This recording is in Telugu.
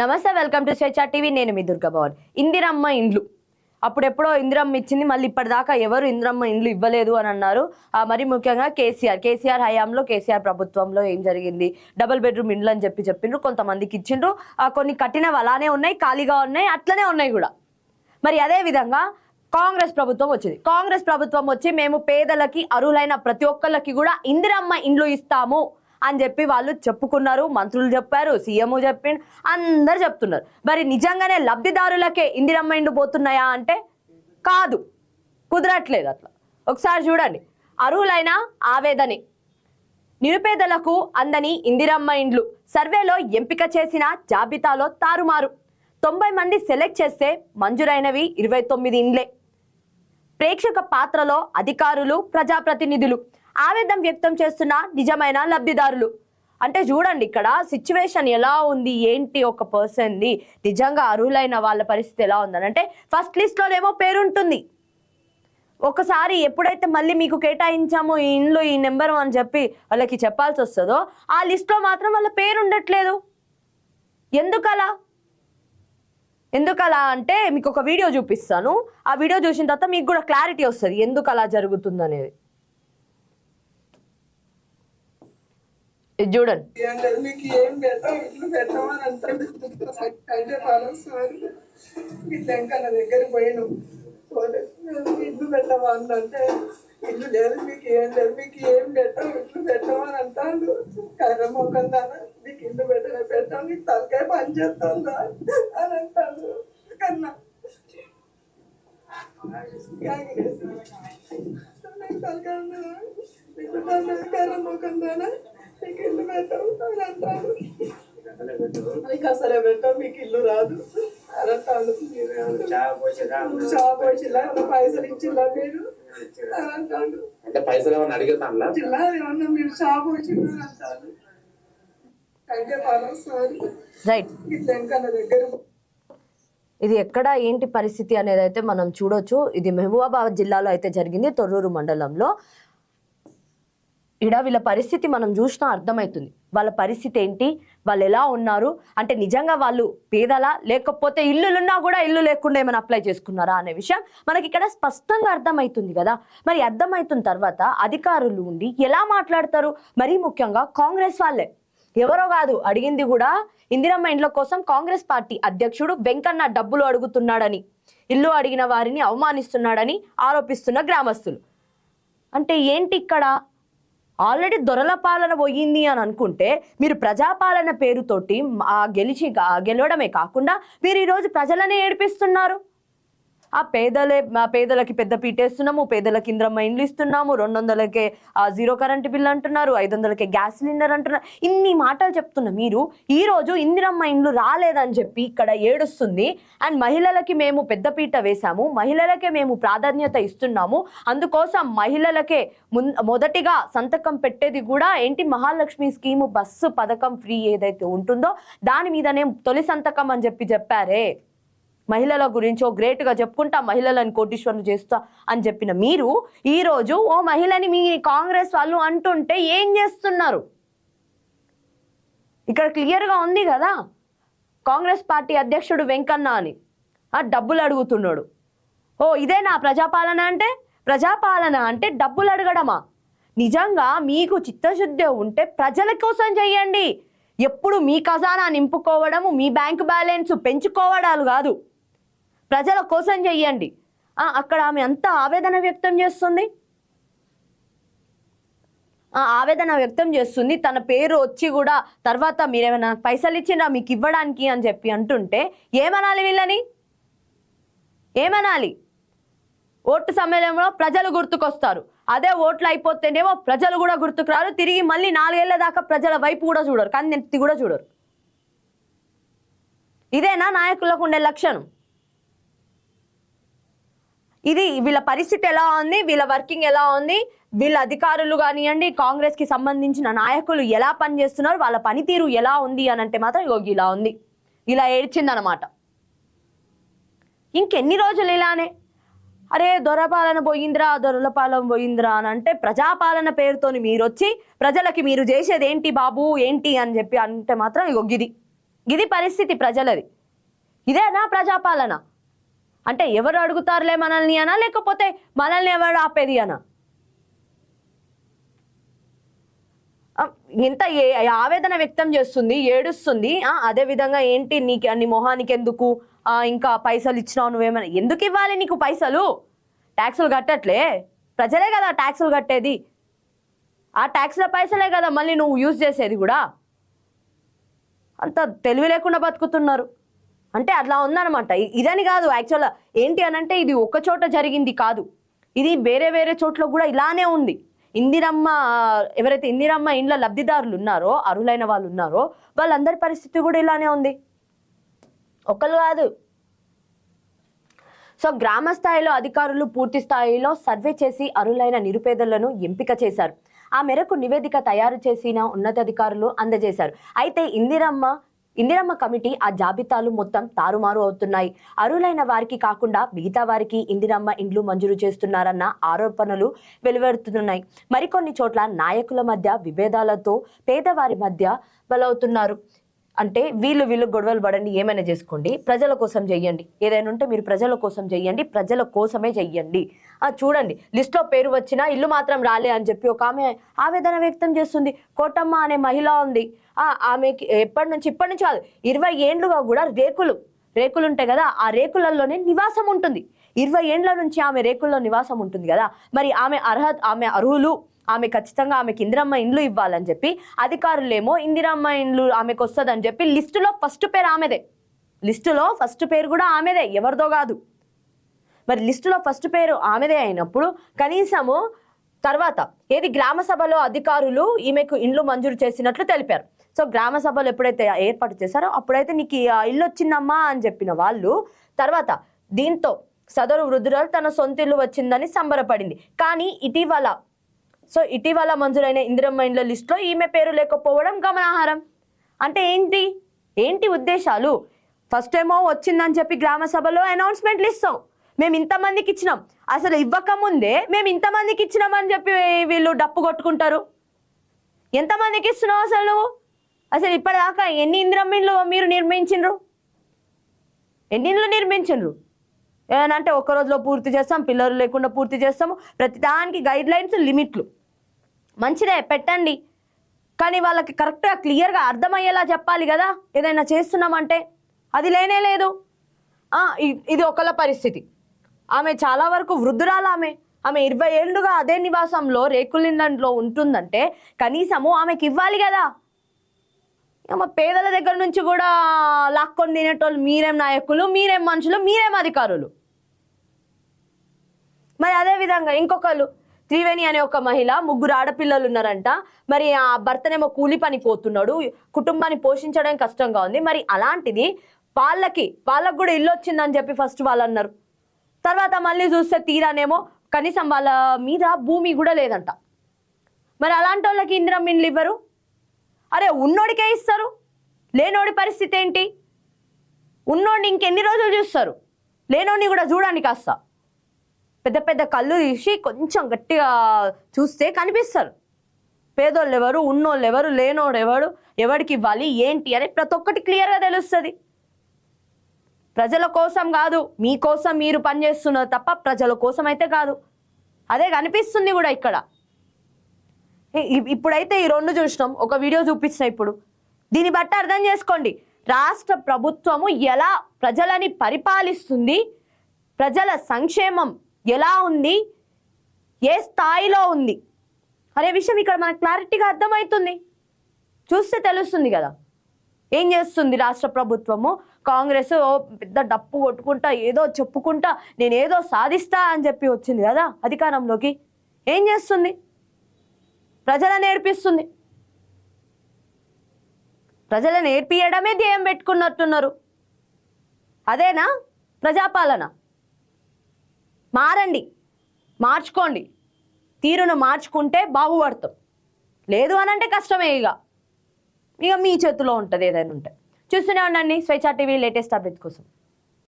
నమస్తే వెల్కమ్ టు స్వేచ్ఛ టీవీ. నేను మీ దుర్గా భవన్. ఇందిరమ్మ ఇండ్లు. అప్పుడెప్పుడో ఇందిరమ్మ ఇచ్చింది మళ్ళీ ఇప్పటిదాకా ఎవరు ఇందిరమ్మ ఇండ్లు ఇవ్వలేదు అని అన్నారు. మరి ముఖ్యంగా కేసీఆర్. కేసీఆర్ హయాంలో కేసీఆర్ ప్రభుత్వంలో ఏం జరిగింది? డబుల్ బెడ్రూమ్ ఇండ్లు అని చెప్పి చెప్పిండ్రు కొంతమందికి ఇచ్చిండ్రు. ఆ, కొన్ని కట్టినవి అలానే ఉన్నాయి ఖాళీగా ఉన్నాయి అట్లనే ఉన్నాయి కూడా. మరి అదే విధంగా కాంగ్రెస్ ప్రభుత్వం వచ్చింది. కాంగ్రెస్ ప్రభుత్వం వచ్చి మేము పేదలకి అర్హులైన ప్రతి ఒక్కళ్ళకి కూడా ఇందిరమ్మ ఇండ్లు ఇస్తాము. అని చెప్పి వాళ్ళు చెప్పుకున్నారు మంత్రులు చెప్పారు సీఎం చెప్పిండు అందరు చెప్తున్నారు. మరి నిజంగానే లబ్ధిదారులకే ఇందిరమ్మ ఇండ్లు పోతున్నాయా అంటే కాదు. కుదరట్లేదు అట్లా. ఒకసారి చూడండి. అర్హులైన ఆవేదనే నిరుపేదలకు అందని ఇందిరమ్మ ఇండ్లు సర్వేలో ఎంపిక చేసిన జాబితాలో తారుమారు. తొంభై మంది సెలెక్ట్ చేస్తే మంజూరైనవి ఇరవై తొమ్మిది ఇండ్లే. ప్రేక్షక పాత్రలో అధికారులు ప్రజాప్రతినిధులు. ఆవేదన వ్యక్తం చేస్తున్న నిజమైన లబ్ధిదారులు. అంటే చూడండి ఇక్కడ సిచ్యువేషన్ ఎలా ఉంది ఏంటి ఒక పర్సన్ది నిజంగా అర్హులైన వాళ్ళ పరిస్థితి ఎలా ఉందని. అంటే ఫస్ట్ లిస్ట్లోనేమో పేరుంటుంది. ఒకసారి ఎప్పుడైతే మళ్ళీ మీకు కేటాయించామో ఈ ఇండ్లు ఈ నెంబర్ అని చెప్పి వాళ్ళకి చెప్పాల్సి వస్తుందో ఆ లిస్ట్లో మాత్రం వాళ్ళ పేరు ఉండట్లేదు. ఎందుకలా? ఎందుకలా అంటే మీకు ఒక వీడియో చూపిస్తాను. ఆ వీడియో చూసిన తర్వాత మీకు కూడా క్లారిటీ వస్తుంది ఎందుకు అలా జరుగుతుంది అనేది ఇది చూడండి అంటే మీకు ఏం పెట్టాం ఇల్లు పెట్టమని అంటే అయితే పరస్తారు ఇట్లా ఇంకా నా దగ్గర పోయిను. పోతే ఇల్లు పెట్టమా అంటే ఇల్లు లేదు మీకు ఏం లేదు మీకు ఏం పెట్టాం ఇల్లు పెట్టమని అంటాడు. కర్ర మొక్కం దానా మీకు ఇల్లు పెట్టలే పెట్టాం నీకు తలకాయ పని చేస్తుందా అని అంటాడు. కన్నా. తలకాయ ఉన్నదా తలకాయ కర్ర మొక్కం దానా మీకు ఇల్లు అని మీకు అసలే పెట్టాం మీకు ఇల్లు రాదు. అని అంటాడు షాప్ వచ్చిలా పైసలు ఇచ్చిలా మీరు? అని అంటాడు అంటే పైసలు ఏమన్నా అడిగేతాన్లా జిల్లా ఏమన్నా మీరు షాప్ వచ్చిండ్రు అని అంటాడు అయితే పరస్తారు రైట్ ఇట్లా ఇంకా నా దగ్గర ఇది ఎక్కడ ఏంటి పరిస్థితి అనేది అయితే మనం చూడొచ్చు. ఇది మహబూబాబాద్ జిల్లాలో అయితే జరిగింది తొర్రూరు మండలంలో. ఇడ వీళ్ళ పరిస్థితి మనం చూసినా అర్థమవుతుంది. వాళ్ళ పరిస్థితి ఏంటి? వాళ్ళు ఎలా ఉన్నారు? అంటే నిజంగా వాళ్ళు పేదలా? లేకపోతే ఇల్లులున్నా కూడా ఇల్లు లేకుండా ఏమైనా అప్లై చేసుకున్నారా అనే విషయం మనకి ఇక్కడ స్పష్టంగా అర్థమవుతుంది కదా. మరి అర్థమవుతున్న తర్వాత అధికారులు ఉండి ఎలా మాట్లాడతారు? మరీ ముఖ్యంగా కాంగ్రెస్ వాళ్ళే. ఎవరో కాదు అడిగింది కూడా ఇందిరమ్మ ఇండ్ల కోసం కాంగ్రెస్ పార్టీ అధ్యక్షుడు వెంకన్న డబ్బులు అడుగుతున్నాడని ఇల్లు అడిగిన వారిని అవమానిస్తున్నాడని ఆరోపిస్తున్న గ్రామస్తులు. అంటే ఏంటి ఇక్కడ ఆల్రెడీ దొరల పాలన పోయింది అని అనుకుంటే మీరు ప్రజాపాలన పేరుతోటి ఆ గెలిచి గెలవడమే కాకుండా మీరు ఈరోజు ప్రజలనే ఏడిపిస్తున్నారు? ఆ పేదలే ఆ పేదలకి పెద్ద పీటేస్తున్నాము పేదలకి ఇంద్రమ్మ ఇండ్లు ఇస్తున్నాము రెండు వందలకే ఆ జీరో కరెంట్ బిల్ అంటున్నారు ఐదు వందలకే గ్యాస్ సిలిండర్ అంటున్నారు. ఇన్ని మాటలు చెప్తున్న మీరు ఈ రోజు ఇందిరమ్మ ఇండ్లు రాలేదని చెప్పి ఇక్కడ ఏడుస్తుంది. అండ్ మహిళలకి మేము పెద్దపీట వేశాము మహిళలకే మేము ప్రాధాన్యత ఇస్తున్నాము. అందుకోసం మహిళలకే మున్ మొదటిగా సంతకం పెట్టేది కూడా ఏంటి మహాలక్ష్మి స్కీము బస్సు పథకం ఫ్రీ ఏదైతే ఉంటుందో దాని మీదనే తొలి సంతకం అని చెప్పి చెప్పారే. మహిళల గురించి ఓ గ్రేట్గా చెప్పుకుంటా మహిళలను కోటీశ్వరులు చేస్తా అని చెప్పిన మీరు ఈరోజు ఓ మహిళని మీ కాంగ్రెస్ వాళ్ళు అంటుంటే ఏం చేస్తున్నారు? ఇక్కడ క్లియర్గా ఉంది కదా? కాంగ్రెస్ పార్టీ అధ్యక్షుడు వెంకన్న అని. ఆ డబ్బులు అడుగుతున్నాడు. ఓ ఇదే నా ప్రజాపాలన అంటే? ప్రజాపాలన అంటే డబ్బులు అడగడమా? నిజంగా మీకు చిత్తశుద్ధి ఉంటే ప్రజల కోసం చెయ్యండి. ఎప్పుడు మీ ఖజానా నింపుకోవడము మీ బ్యాంక్ బ్యాలెన్స్ పెంచుకోవడాలు కాదు. ప్రజల కోసం చెయ్యండి. అక్కడ ఆమె ఎంత ఆవేదన వ్యక్తం చేస్తుంది? ఆవేదన వ్యక్తం చేస్తుంది. తన పేరు వచ్చి కూడా తర్వాత మీరేమైనా పైసలు ఇచ్చినా మీకు ఇవ్వడానికి అని చెప్పి అంటుంటే ఏమనాలి వీళ్ళని? ఏమనాలి? ఓటు సమయంలో ప్రజలు గుర్తుకొస్తారు. అదే ఓట్లు అయిపోతేనేమో ప్రజలు కూడా గుర్తుకురారు. తిరిగి మళ్ళీ నాలుగేళ్ళ దాకా ప్రజల వైపు కూడా చూడరు. కానీ నెత్తి కూడా చూడరు. ఇదేనా నాయకులకు ఉండే లక్షణం? ఇది వీళ్ళ పరిస్థితి ఎలా ఉంది? వీళ్ళ వర్కింగ్ ఎలా ఉంది? వీళ్ళ అధికారులు కానివ్వండి కాంగ్రెస్కి సంబంధించిన నాయకులు ఎలా పనిచేస్తున్నారు? వాళ్ళ పనితీరు ఎలా ఉంది అని అంటే మాత్రం ఇగో ఇలా ఉంది. ఇలా ఏడ్చిందనమాట. ఇంకెన్ని రోజులు ఇలానే? అరే దొరపాలన పోయిందిరా దొరలపాలన పోయిందిరా అని అంటే ప్రజాపాలన పేరుతోని మీరు వచ్చి ప్రజలకి మీరు చేసేది ఏంటి బాబు? ఏంటి అని చెప్పి అంటే మాత్రం ఇగో గిది. ఇది పరిస్థితి ప్రజలది. ఇదేనా ప్రజాపాలన? అంటే ఎవరు అడుగుతారులే మనల్ని అనా? లేకపోతే మనల్ని ఎవరు ఆపేది అనా? ఇంత ఏ- ఆవేదన వ్యక్తం చేస్తుంది ఏడుస్తుంది. అదే విధంగా ఏంటి నీకు నీ మొహానికి ఎందుకు? ఇంకా పైసలు ఇచ్చినావు నువ్వేమైనా ఎందుకు ఇవ్వాలి నీకు పైసలు? ట్యాక్సులు కట్టట్లే. ప్రజలే కదా ట్యాక్సులు కట్టేది. ఆ ట్యాక్స్ల పైసలే కదా మళ్ళీ నువ్వు యూజ్ చేసేది కూడా. అంత తెలివి లేకుండా బతుకుతున్నారు. అంటే అట్లా ఉందన్నమాట. ఇదని కాదు యాక్చువల్గా ఏంటి అని అంటే ఇది ఒక చోట జరిగింది కాదు. ఇది వేరే వేరే చోట్ల కూడా ఇలానే ఉంది. ఇందిరమ్మ ఎవరైతే ఇందిరమ్మ ఇండ్ల లబ్ధిదారులు ఉన్నారో అర్హులైన వాళ్ళు ఉన్నారో వాళ్ళందరి పరిస్థితి కూడా ఇలానే ఉంది. ఒకరు కాదు. సో గ్రామ స్థాయిలో అధికారులు పూర్తి స్థాయిలో సర్వే చేసి అరులైన నిరుపేదలను ఎంపిక చేశారు. ఆ మేరకు నివేదిక తయారు చేసిన ఉన్నతాధికారులు అందజేశారు. అయితే ఇందిరమ్మ ఇందిరమ్మ కమిటీ ఆ జాబితాలు మొత్తం తారుమారు అవుతున్నాయి. అరులైన వారికి కాకుండా మిగతా వారికి ఇందిరమ్మ ఇండ్లు మంజూరు చేస్తున్నారన్న ఆరోపణలు వెలువడుతున్నాయి. మరికొన్ని చోట్ల నాయకుల మధ్య విభేదాలతో పేదవారి మధ్య బలవుతున్నారు. అంటే వీళ్ళు వీళ్ళు గొడవలు పడండి ఏమైనా చేసుకోండి. ప్రజల కోసం చెయ్యండి. ఏదైనా ఉంటే మీరు ప్రజల కోసం చెయ్యండి ప్రజల కోసమే చెయ్యండి. చూడండి లిస్ట్లో పేరు వచ్చినా ఇల్లు మాత్రం రాలే అని చెప్పి ఒక ఆమె ఆవేదన వ్యక్తం చేస్తుంది. కోటమ్మ అనే మహిళ ఉంది. ఆ ఆమెకి ఎప్పటి నుంచి ఇప్పటి నుంచి కాదు ఇరవై ఏండ్లుగా కూడా రేకులు రేకులు ఉంటాయి కదా ఆ రేకులలోనే నివాసం ఉంటుంది. ఇరవై ఏండ్ల నుంచి ఆమె రేకుల్లో నివాసం ఉంటుంది కదా. మరి ఆమె అర్హత ఆమె అర్హులు ఆమె ఖచ్చితంగా ఆమెకి ఇందిరమ్మ ఇండ్లు ఇవ్వాలని చెప్పి అధికారులేమో ఇందిరమ్మ ఇండ్లు ఆమెకు వస్తుందని చెప్పి లిస్టులో ఫస్ట్ పేరు ఆమెదే. లిస్టులో ఫస్ట్ పేరు కూడా ఆమెదే ఎవరిదో కాదు. మరి లిస్టులో ఫస్ట్ పేరు ఆమెదే అయినప్పుడు కనీసము తర్వాత ఏది గ్రామ సభలో అధికారులు ఈమెకు ఇండ్లు మంజూరు చేసినట్లు తెలిపారు. సో గ్రామ సభలు ఎప్పుడైతే ఏర్పాటు చేశారో అప్పుడైతే నీకు ఆ ఇల్లు వచ్చిందమ్మా అని చెప్పిన వాళ్ళు తర్వాత దీంతో సదరు వృద్ధురాలు తన సొంతిల్లు వచ్చిందని సంబరపడింది. కానీ ఇటీవల సో ఇటీవల మంజూరైన ఇందిరమ్మ ఇండ్ల లిస్టులో ఈమె పేరు లేకపోవడం గమనాహారం అంటే ఏంటి? ఏంటి ఉద్దేశాలు? ఫస్ట్ ఏమో వచ్చిందని చెప్పి గ్రామ సభలో అనౌన్స్మెంట్లు ఇస్తాం. మేము ఇంతమందికి ఇచ్చినాం. అసలు ఇవ్వకముందే మేము ఇంతమందికి ఇచ్చినామని చెప్పి వీళ్ళు డప్పు కొట్టుకుంటారు. ఎంతమందికి ఇస్తున్నావు అసలు నువ్వు? అసలు ఇప్పటిదాకా ఎన్ని ఇందిరమ్మ మీరు నిర్మించిండ్రు? ఎన్ని ఇండ్లు నిర్మించిండ్రు? ఏమనంటే ఒక రోజులో పూర్తి చేస్తాం పిల్లలు లేకుండా పూర్తి చేస్తాము. ప్రతి దానికి గైడ్ లైన్స్ లిమిట్లు మంచిదే పెట్టండి. కానీ వాళ్ళకి కరెక్ట్గా క్లియర్గా అర్థమయ్యేలా చెప్పాలి కదా ఏదైనా చేస్తున్నామంటే. అది లేనే లేదు. ఇది ఒకళ్ళ పరిస్థితి. ఆమె చాలా వరకు వృద్ధురాలు ఆమె. ఆమె ఇరవై ఏళ్ళుగా అదే నివాసంలో రేకులిండ్లో ఉంటుందంటే కనీసము ఆమెకి ఇవ్వాలి కదా. ఇక మా పేదల దగ్గర నుంచి కూడా లాక్కొని తినేటోళ్ళు మీరేం నాయకులు మీరేం మనుషులు మీరేం అధికారులు? మరి అదే విధంగా ఇంకొకళ్ళు త్రివేణి అనే ఒక మహిళ ముగ్గురు ఆడపిల్లలు ఉన్నారంట. మరి ఆ భర్తనేమో కూలి పని పోతున్నాడు కుటుంబాన్ని పోషించడం కష్టంగా ఉంది. మరి అలాంటిది వాళ్ళకి వాళ్ళకు కూడా ఇల్లు వచ్చిందని చెప్పి ఫస్ట్ వాళ్ళు అన్నారు. తర్వాత మళ్ళీ చూస్తే తీరానేమో కనీసం వాళ్ళ మీద భూమి కూడా లేదంట. మరి అలాంటి వాళ్ళకి ఇందిరం ఇండ్లు ఇవ్వరు? అరే ఉన్నోడికే ఇస్తారు. లేనోడి పరిస్థితి ఏంటి? ఉన్నోడిని ఇంకెన్ని రోజులు చూస్తారు? లేనోడిని కూడా చూడండి కాస్తా పెద్ద పెద్ద కళ్ళు తీసి కొంచెం గట్టిగా చూస్తే కనిపిస్తారు. పేదోళ్ళు ఎవరు ఉన్నోళ్ళు ఎవరు లేనోడు ఎవడు ఎవరికి ఇవ్వాలి ఏంటి అని ప్రతి ఒక్కటి క్లియర్గా తెలుస్తుంది. ప్రజల కోసం కాదు మీకోసం మీరు పనిచేస్తున్నారు తప్ప ప్రజల కోసం అయితే కాదు. అదే కనిపిస్తుంది కూడా ఇక్కడ. ఇప్పుడైతే ఈ రెండు చూసినాం ఒక వీడియో చూపించిన ఇప్పుడు. దీన్ని బట్టి అర్థం చేసుకోండి. రాష్ట్ర ప్రభుత్వము ఎలా ప్రజలని పరిపాలిస్తుంది ప్రజల సంక్షేమం ఎలా ఉంది? ఏ స్థాయిలో ఉంది? అనే విషయం ఇక్కడ మనకు క్లారిటీగా అర్థమవుతుంది. చూస్తే తెలుస్తుంది కదా. ఏం చేస్తుంది రాష్ట్ర ప్రభుత్వము? కాంగ్రెస్ ఓ పెద్ద డప్పు కొట్టుకుంటా ఏదో చెప్పుకుంటా నేను ఏదో సాధిస్తా అని చెప్పి వచ్చింది కదా అధికారంలోకి. ఏం చేస్తుంది? ప్రజలను నేర్పిస్తుంది. ప్రజల నేర్పియడమే ధ్యేయం పెట్టుకున్నట్టున్నారు. అదేనా? ప్రజాపాలన. మారండి మార్చుకోండి. తీరును మార్చుకుంటే బాగుపడతాం లేదు అని అంటే కష్టమే ఇక. ఇక మీ చేతిలో ఉంటుంది ఏదైనా ఉంటే. చూస్తూనే ఉండండి స్వేచ్ఛ టీవీ లేటెస్ట్ అప్డేట్ కోసం.